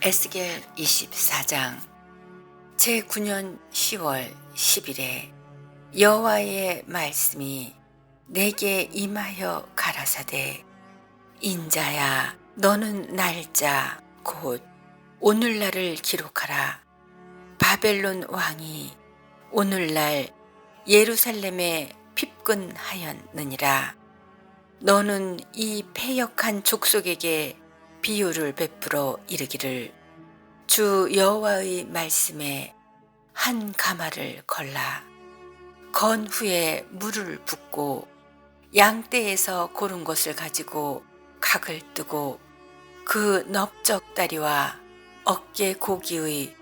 에스겔 24장 제9년 10월 10일에 여호와의 말씀이 내게 임하여 가라사대 인자야 너는 날짜 곧 오늘날을 기록하라. 바벨론 왕이 오늘날 예루살렘에 핍근하였느니라. 너는 이 패역한 족속에게 비유를 베풀어 이르기를 주 여호와의 말씀에 한 가마를 걸라. 건 후에 물을 붓고 양떼에서 고른 것을 가지고 각을 뜨고 그 넓적 다리와 어깨 고기의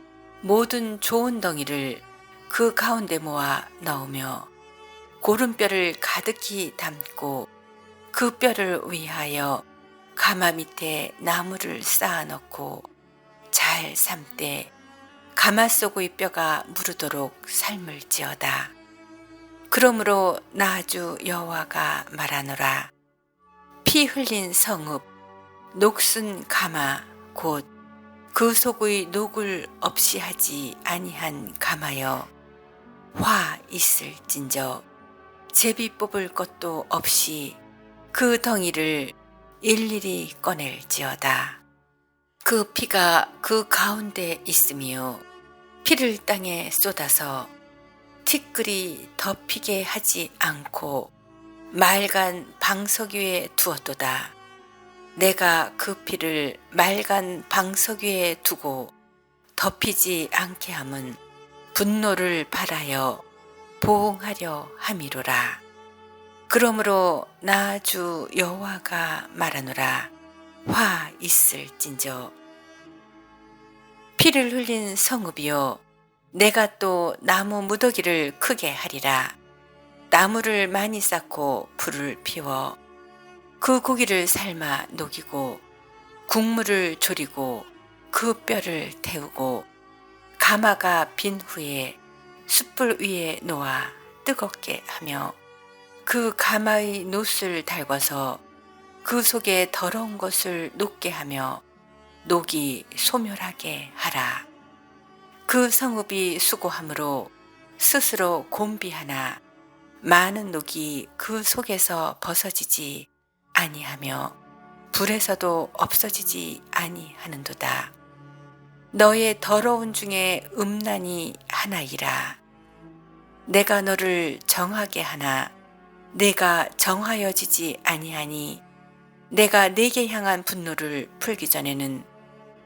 모든 좋은 덩이를 그 가운데 모아 넣으며 고른 뼈를 가득히 담고 그 뼈를 위하여 가마 밑에 나무를 쌓아 넣고 잘 삶되 가마 속의 뼈가 무르도록 삶을지어다. 그러므로 나주 여호와가 말하노라. 피 흘린 성읍, 녹슨 가마, 곧 그 속의 녹을 없이 하지 아니한 가마여. 화 있을진저 제비 뽑을 것도 없이 그 덩이를 일일이 꺼낼지어다. 그 피가 그 가운데 있으며 피를 땅에 쏟아서 티끌이 덮이게 하지 않고 맑은 방석 위에 두었도다. 내가 그 피를 맑은 방석 위에 두고 덮이지 않게 함은 분노를 발하여 보응하려 함이로라. 그러므로 나 주 여호와가 말하노라. 화 있을진저. 피를 흘린 성읍이요. 내가 또 나무 무더기를 크게 하리라. 나무를 많이 쌓고 불을 피워 그 고기를 삶아 녹이고 국물을 졸이고 그 뼈를 태우고 가마가 빈 후에 숯불 위에 놓아 뜨겁게 하며 그 가마의 노을 달궈서 그 속에 더러운 것을 녹게 하며 녹이 소멸하게 하라. 그 성읍이 수고함으로 스스로 곤비하나 많은 녹이 그 속에서 벗어지지 아니하며 불에서도 없어지지 아니하는도다. 너의 더러운 중에 음란이 하나이라. 내가 너를 정하게 하나 내가 정하여지지 아니하니 내가 내게 향한 분노를 풀기 전에는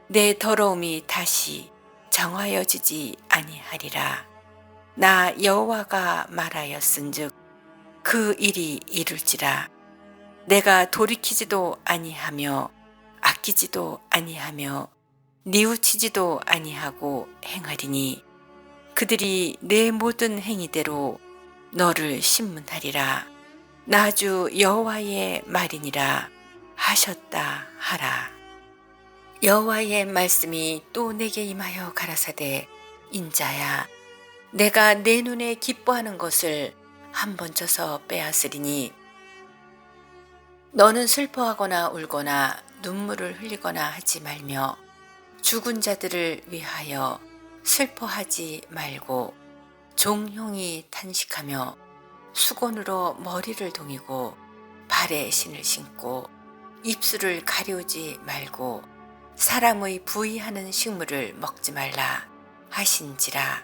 내 더러움이 다시 정하여지지 아니하리라. 나 여호와가 말하였은즉 그 일이 이룰지라. 내가 돌이키지도 아니하며 아끼지도 아니하며 뉘우치지도 아니하고 행하리니 그들이 내 모든 행위대로 너를 신문하리라. 나주 여호와의 말이니라 하셨다 하라. 여호와의 말씀이 또 내게 임하여 가라사대 인자야 내가 내 눈에 기뻐하는 것을 한 번 쳐서 빼앗으리니 너는 슬퍼하거나 울거나 눈물을 흘리거나 하지 말며 죽은 자들을 위하여 슬퍼하지 말고 종형이 탄식하며 수건으로 머리를 동이고 발에 신을 신고 입술을 가려우지 말고 사람의 부의하는 식물을 먹지 말라 하신지라.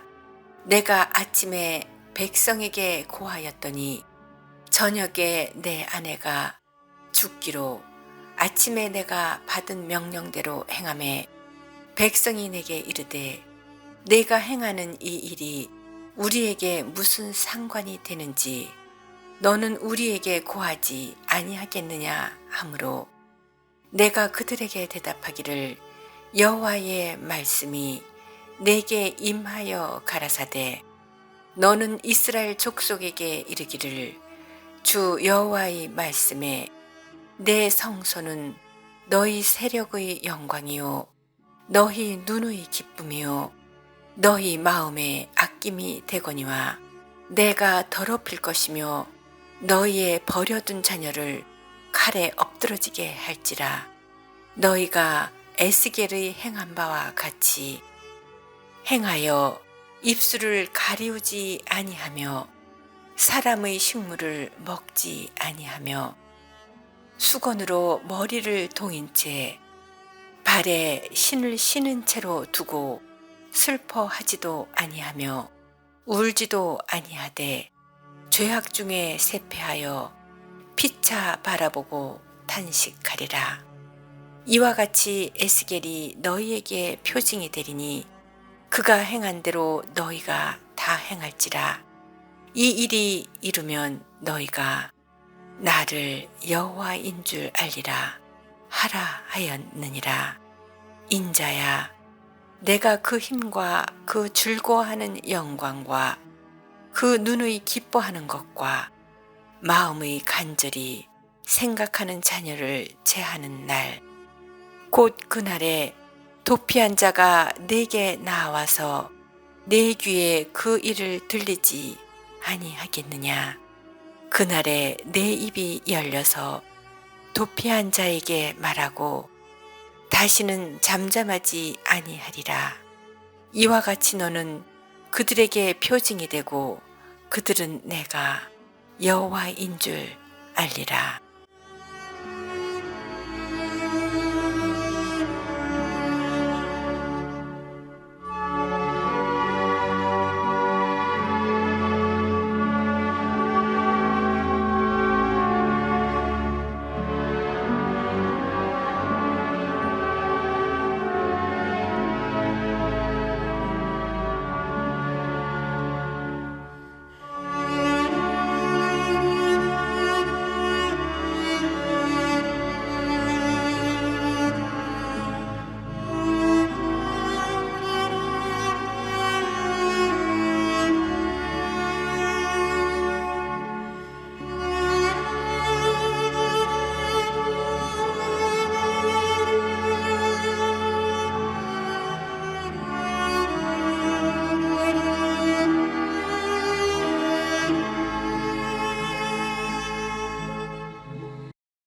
내가 아침에 백성에게 고하였더니 저녁에 내 아내가 죽기로 아침에 내가 받은 명령대로 행함에 백성이 내게 이르되 내가 행하는 이 일이 우리에게 무슨 상관이 되는지 너는 우리에게 고하지 아니하겠느냐 하므로 내가 그들에게 대답하기를 여호와의 말씀이 내게 임하여 가라사대 너는 이스라엘 족속에게 이르기를 주 여호와의 말씀에 내 성소는 너희 세력의 영광이요 너희 눈의 기쁨이요 너희 마음에 아낌이 되거니와 내가 더럽힐 것이며 너희의 버려둔 자녀를 칼에 엎드러지게 할지라. 너희가 에스겔의 행한 바와 같이 행하여 입술을 가리우지 아니하며 사람의 식물을 먹지 아니하며 수건으로 머리를 동인 채 발에 신을 신은 채로 두고 슬퍼하지도 아니하며 울지도 아니하되 죄악 중에 세패하여 피차 바라보고 탄식하리라. 이와 같이 에스겔이 너희에게 표징이 되리니 그가 행한 대로 너희가 다 행할지라. 이 일이 이루면 너희가 나를 여호와인 줄 알리라 하라 하였느니라. 인자야, 내가 그 힘과 그 즐거워하는 영광과 그 눈의 기뻐하는 것과 마음의 간절히 생각하는 자녀를 제하는 날, 곧 그날에 도피한 자가 내게 나와서 내 귀에 그 일을 들리지 아니하겠느냐. 그날에 내 입이 열려서 도피한 자에게 말하고 다시는 잠잠하지 아니하리라. 이와 같이 너는 그들에게 표징이 되고 그들은 내가 여호와인 줄 알리라.